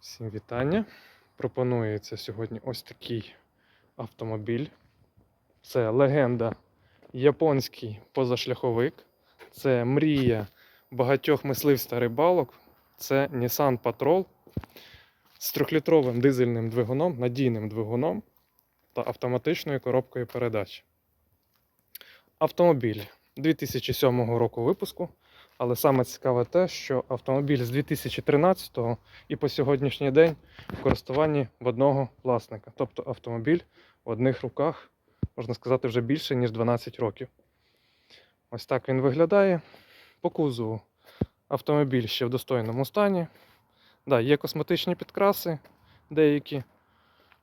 Всім вітання. Пропонується сьогодні ось такий автомобіль. Це легенда японський позашляховик. Це мрія багатьох мисливств та рибалок. Це Nissan Patrol з трьохлітровим дизельним двигуном, надійним двигуном та автоматичною коробкою передач. Автомобіль 2007 року випуску. Але саме цікаве те, що автомобіль з 2013 і по сьогоднішній день в користуванні в одного власника. Тобто автомобіль в одних руках, можна сказати, вже більше, ніж 12 років. Ось так він виглядає. По кузову автомобіль ще в достойному стані. Да, є косметичні підкраси деякі,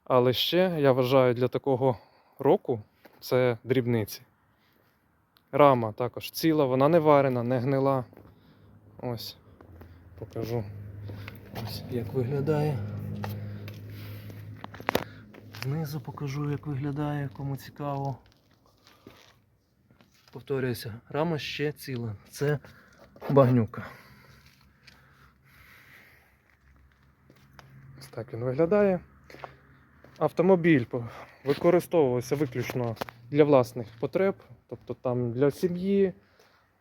але ще, я вважаю, для такого року це дрібниці. Рама також ціла, вона не варена, не гнила. Ось, покажу. Ось як виглядає. Знизу покажу, як виглядає, кому цікаво. Повторююся, рама ще ціла. Це багнюка. Ось так він виглядає. Автомобіль використовувався виключно для власних потреб, тобто там для сім'ї,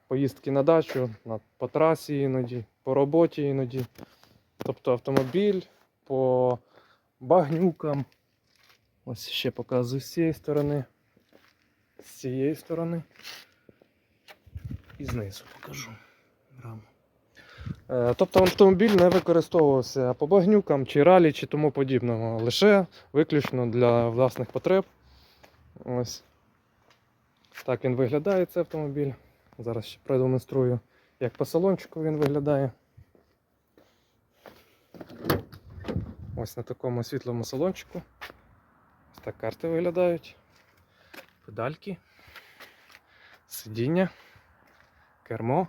поїздки на дачу, по трасі іноді, по роботі іноді. Тобто автомобіль по багнюкам. Ось ще показую з цієї сторони, з цієї сторони. І знизу покажу раму. Е, Тобто автомобіль не використовувався по багнюкам чи ралі, чи тому подібного, лише виключно для власних потреб. Ось так він виглядає цей автомобіль. Зараз ще продемонструю, як по салончику він виглядає. Ось на такому світлому салончику. Ось так карти виглядають. Педальки, сидіння, кермо.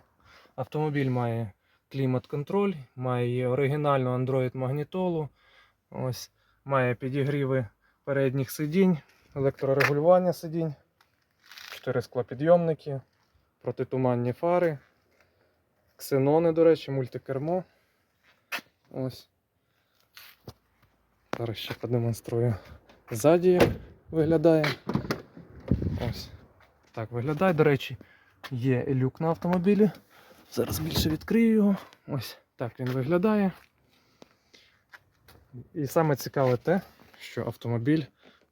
Автомобіль має клімат-контроль, має оригінальну Android магнітолу. Ось, має підігріви передніх сидінь, електрорегулювання сидінь, 4 склопідйомники, протитуманні фари, ксенони, до речі, мультикермо. Ось. Зараз ще продемонструю ззаді, виглядає. Ось. Так виглядає, до речі, є люк на автомобілі. Зараз більше відкрию його. Ось так він виглядає. І саме цікаве те, що автомобіль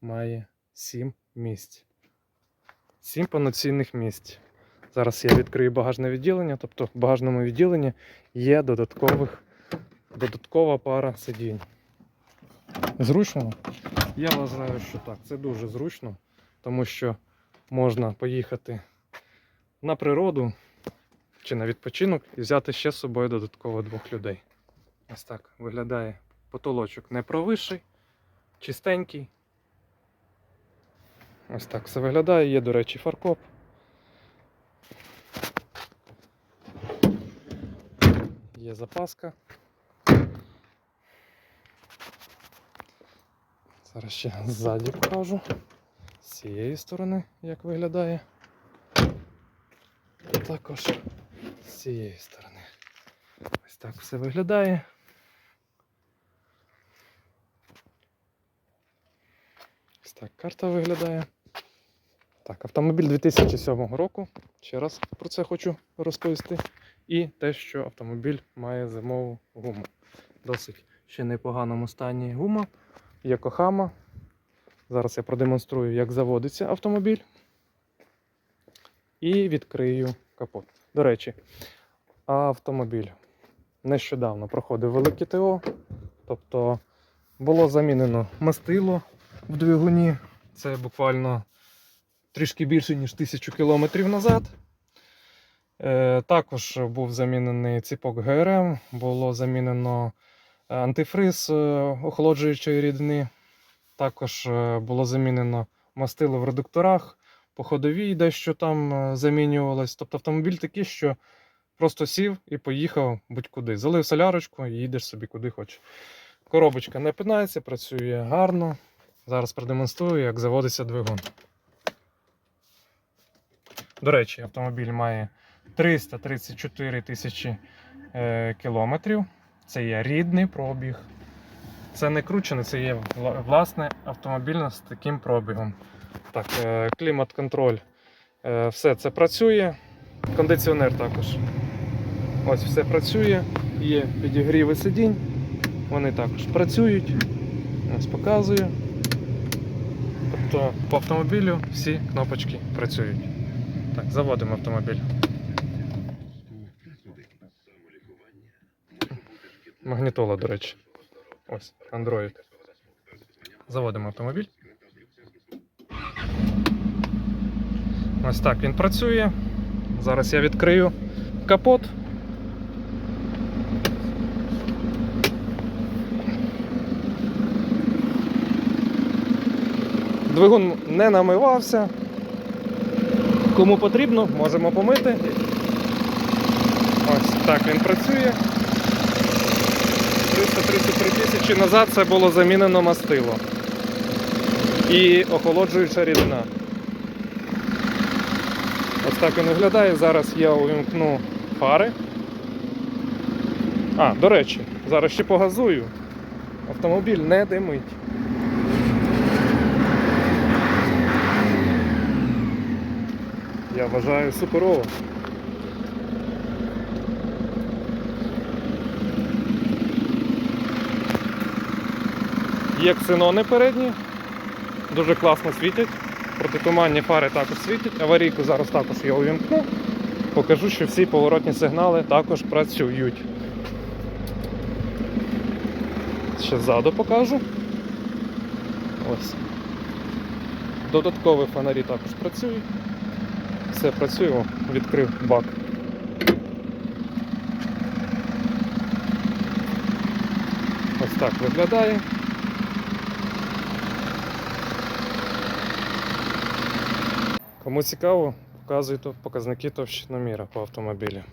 має 7 місць. 7 повноцінних місць. Зараз я відкрию багажне відділення, тобто в багажному відділенні є додаткових, додаткова пара сидінь. Зручно? Я вважаю, що так. Це дуже зручно, тому що можна поїхати на природу чи на відпочинок і взяти ще з собою додатково двох людей. Ось так виглядає потолочок не провисший, чистенький. Ось так все виглядає. Є, до речі, фаркоп. Є запаска. Зараз ще ззаді покажу. З цієї сторони, як виглядає. Також з цієї сторони. Ось так все виглядає. Ось так карта виглядає. Так, автомобіль 2007 року. Ще раз про це хочу розповісти. І те, що автомобіль має зимову гуму. Досить ще непоганому стані гума. Йокохама. Зараз я продемонструю, як заводиться автомобіль. І відкрию капот. До речі, автомобіль нещодавно проходив велике ТО. Тобто було замінено мастило в двигуні. Це буквально трішки більше, ніж тисячу кілометрів назад. Е, також був замінений ціпок ГРМ, було замінено антифриз е, охолоджуючої рідини. Також е, було замінено мастило в редукторах, по ходовій дещо там е, замінювалось. Тобто автомобіль такий, що просто сів і поїхав будь-куди. Залив солярочку і їдеш собі куди хочеш. Коробочка не пинається, працює гарно. Зараз продемонструю, як заводиться двигун. До речі, автомобіль має 334 тисячі е, кілометрів. Це є рідний пробіг. Це не кручене, це є власне автомобільне з таким пробігом. Так, е, клімат-контроль. Е, Все це працює. Кондиціонер також. Ось все працює. Є підігріви сидінь. Вони також працюють. Ось показую. Тобто по автомобілю всі кнопочки працюють. Так, заводимо автомобіль. Магнітола, до речі. Ось, Android. Заводимо автомобіль. Ось так він працює. Зараз я відкрию капот. Двигун не намивався. Кому потрібно, можемо помити. Ось так він працює. 333 тисячі назад це було замінено мастило. І охолоджуюча рідина. Ось так він виглядає. Зараз я увімкну фари. А, до речі, зараз ще погазую. Автомобіль не димить. Я вважаю суперово. Є ксенони передні, дуже класно світять. Протитуманні фари також світять. Аварійку зараз також я увімкну. Покажу, що всі поворотні сигнали також працюють. Ще ззаду покажу. Ось. Додаткові фонарі також працюють. Все працює, відкрив бак. Ось так виглядає. Кому цікаво, показую тут показники товщиноміра по автомобілі.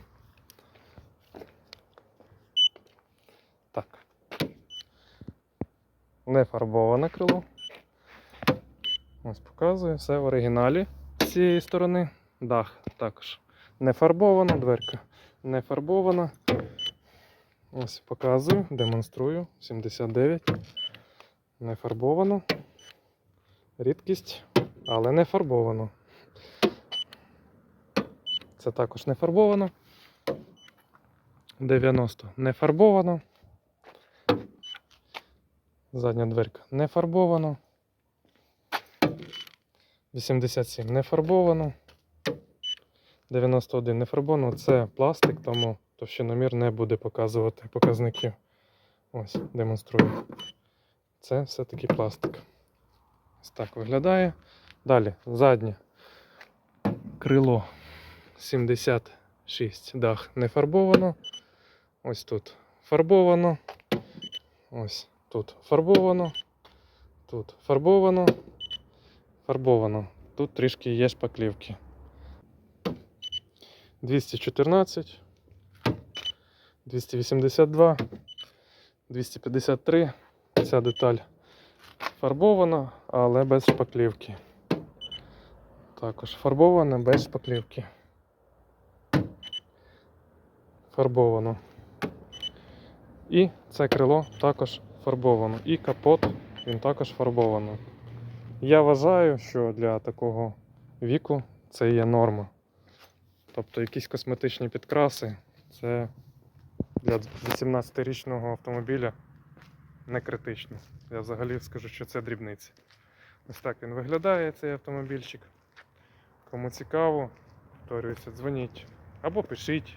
Так. Не фарбоване крило. Ось показую, все в оригіналі з цієї сторони. Дах також не фарбована, дверка не фарбована. Ось показую, демонструю. 79. Не фарбовано. Рідкість, але не фарбовано. Це також не фарбовано. 90 не фарбовано. Задня дверка не фарбовано. 87 не фарбовано. 91 не фарбовано. Це пластик, тому товщиномір не буде показувати показників. Ось, демонструю. Це все-таки пластик. Ось так виглядає. Далі, заднє крило 76 дах не фарбовано. Ось тут фарбовано. Ось тут фарбовано. Тут фарбовано. Фарбовано. Тут трішки є шпаклівки. 214, 282, 253. Ця деталь фарбована, але без шпаклівки. Також фарбована без шпаклівки. Фарбовано. І це крило також фарбовано. І капот він також фарбовано. Я вважаю, що для такого віку це є норма. Тобто якісь косметичні підкраси це для 18-річного автомобіля не критично. Я взагалі скажу, що це дрібниці. Ось так він виглядає, цей автомобільчик. Кому цікаво, повторююся, дзвоніть або пишіть.